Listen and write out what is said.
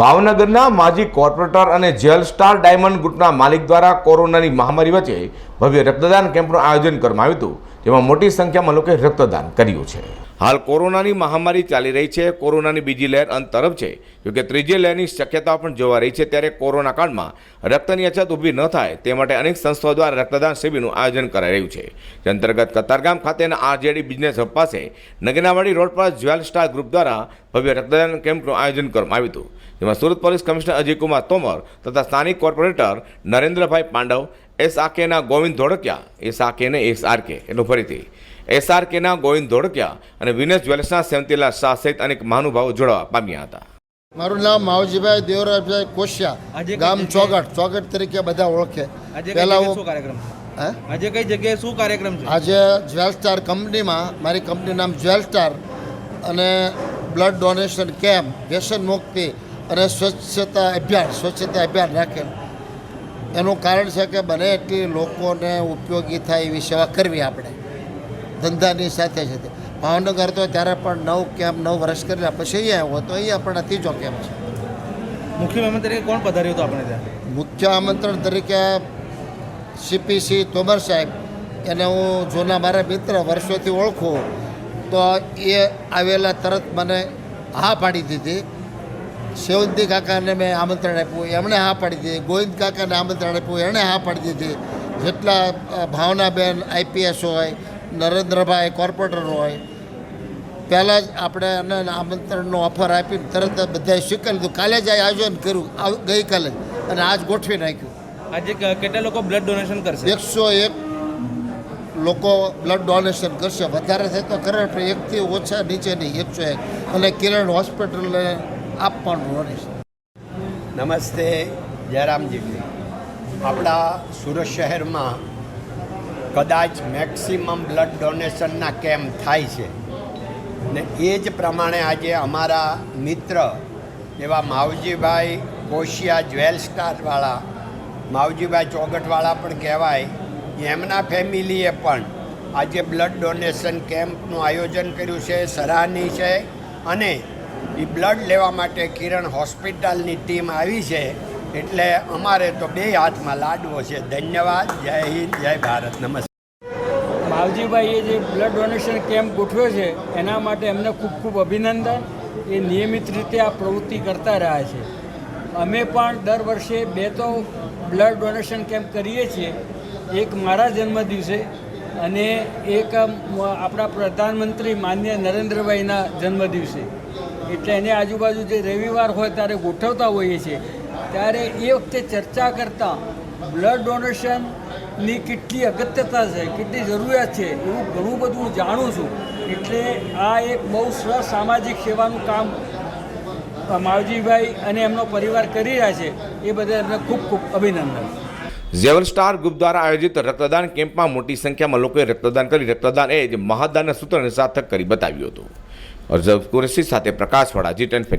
ભાવનગરના માજી કોર્પોરેટર અને જેલ સ્ટાર ડાયમંડ ગ્રુપના માલિક દ્વારા કોરોનાની મહામારી વચ્ચે ભવ્ય રક્તદાન કેમ્પનું આયોજન કરવામાં આવ્યું હતું. જેમાં મોટી સંખ્યામાં લોકોએ રક્તદાન કર્યું છે. હાલ કોરોનાની મહામારી ચાલી રહી છે, કોરોનાની બીજી લહેર અંત તરફ છે. જોકે ત્રીજી લહેરની શક્યતા પણ જોવા રહી છે, ત્યારે કોરોના કાળમાં રક્તની અછત ઊભી ન થાય તે માટે અનેક સંસ્થાઓ દ્વારા રક્તદાન શિબિરનું આયોજન કરાઈ રહ્યું છે. જે અંતર્ગત કતારગામ ખાતેના આરજેડી બિઝનેસ હબ પાસે નગીનાવાડી રોડ પર જ્વેલ સ્ટાર ગ્રુપ દ્વારા ભવ્ય રક્તદાન કેમ્પનું આયોજન કરવામાં આવ્યું હતું. જેમાં સુરત પોલીસ કમિશનર અજયકુમાર તોમર તથા સ્થાનિક કોર્પોરેટર નરેન્દ્રભાઈ પાંડવ એસ આકેના ગોવિંદ ધોળકિયા એસ આકેને એસ આરકે એટલું ફરીથી. એસ આરકેના ગોવિંદ ધોળકિયા અને વિનેશ જ્વેલર્સના સેમતીલા શાહ સહિત અનેક મહાનુભાવો જોડાવા પામ્યા હતા. મારું નામ માવજીભાઈ દેવરાજભાઈ કોશિયા ગામ? ચોગટ ચોગટ તરીકે બધા ઓળખે. પહેલા હું શું કાર્યક્રમ? છે? આજે કઈ જગ્યાએ શું કાર્યક્રમ છે? આજે જ્વેલ સ્ટાર કંપનીમાં મારી કંપની નામ જ્વેલ સ્ટાર અને બ્લડ ડોનેશન કેમ્પ વ્યસન મુક્તિ અને સ્વચ્છતા અભિયાન સ્વચ્છતા અભિયાન રાખેલ. એનું કારણ છે કે બને એટલી લોકોને ઉપયોગી થાય એવી સેવા કરવી આપણે. ધંધાની સાથે સાથે. ભાવનગર તો ત્યારે પણ નવ કેમ્પ નવ વર્ષ કરેલા પછી અહીંયા આવ્યો તો અહીંયા પણ ત્રીજો કેમ્પ છે. મુખ્ય મહેમાન તરીકે કોણ પધાર્યું હતું આપણે ત્યાં? મુખ્ય આમંત્રણ તરીકે સીપીસી તોમર સાહેબ. એને હું જૂના મારા મિત્ર વર્ષોથી ઓળખું. તો એ આવેલા તરત મને હા પાડી દીધી. સેવંતી કાકાને મેં આમંત્રણ આપ્યું એમણે હા પાડી દીધી. ગોવિંદ કાકાને આમંત્રણ આપ્યું એણે હા પાડી દીધી. જેટલા ભાવનાબેન આઈપીએસ હોય નરેન્દ્રભાઈ કોર્પોરેટર હોય પહેલાં જ આપણે એને આમંત્રણનો ઓફર આપીને તરત જ બધાએ સ્વીકારી લીધું. કાલે જ આયોજન કર્યું ગઈકાલે અને આજ ગોઠવી નાખ્યું. આજે કેટલા લોકો બ્લડ ડોનેશન કરશે? એકસો એક લોકો બ્લડ ડોનેશન કરશે. વધારે થાય તો કરે પણ એકથી ઓછા નીચે નહીં એકસો એક. અને કિરણ હોસ્પિટલને આપવાનું રહેશે નમસ્તે જયરામજીભાઈ આપણા સુરત શહેરમાં કદાચ મેક્સિમમ બ્લડ ડોનેશનના કેમ્પ થાય છે. ને એ જ પ્રમાણે આજે અમારા મિત્ર એવા માવજીભાઈ કોશિયા જ્વેલ સ્ટારવાળા માવજીભાઈ ચોગટવાળા પણ કહેવાય, એમના ફેમિલીએ પણ આજે બ્લડ ડોનેશન કેમ્પનું આયોજન કર્યું છે, સરાહનીય છે. અને એ બ્લડ લેવા માટે કિરણ હોસ્પિટલની ટીમ આવી છે. એટલે અમારે તો બે હાથમાં લાડવો છે. ધન્યવાદ. જય હિન્દ, જય ભારત. નમસ્તે માવજીભાઈએ જે બ્લડ ડોનેશન કેમ્પ ગોઠવ્યો છે, એના માટે એમને ખૂબ ખૂબ અભિનંદન. એ નિયમિત રીતે આ પ્રવૃત્તિ કરતા રહ્યા છે. અમે પણ દર વર્ષે બે તો બ્લડ ડોનેશન કેમ્પ કરીએ છીએ. એક મારા જન્મદિવસે અને એક આપણા પ્રધાનમંત્રી માન્ય નરેન્દ્રભાઈના જન્મદિવસે. એટલે એની આજુબાજુ જે રવિવાર હોય ત્યારે ગોઠવતા હોઈએ છીએ. ત્યારે એ વખતે ચર્ચા કરતાં બ્લડ ડોનેશનની કેટલી અગત્યતા છે, કેટલી જરૂરિયાત છે, એવું ઘણું બધું હું જાણું છું. એટલે આ એક બહુ સરસ સામાજિક સેવાનું કામ માવજીભાઈ અને એમનો પરિવાર કરી રહ્યા છે. એ બદલ એમને ખૂબ ખૂબ અભિનંદન. ઝેવલ સ્ટાર ગ્રુપ દ્વારા આયોજિત રક્તદાન કેમ્પમાં મોટી સંખ્યામાં લોકોએ રક્તદાન કરી. રક્તદાન એ જ મહાદાનના સૂત્રને સાર્થક કરી બતાવ્યું હતું. અર્જબ કુરેશી સાથે પ્રકાશવાળા જી ટેન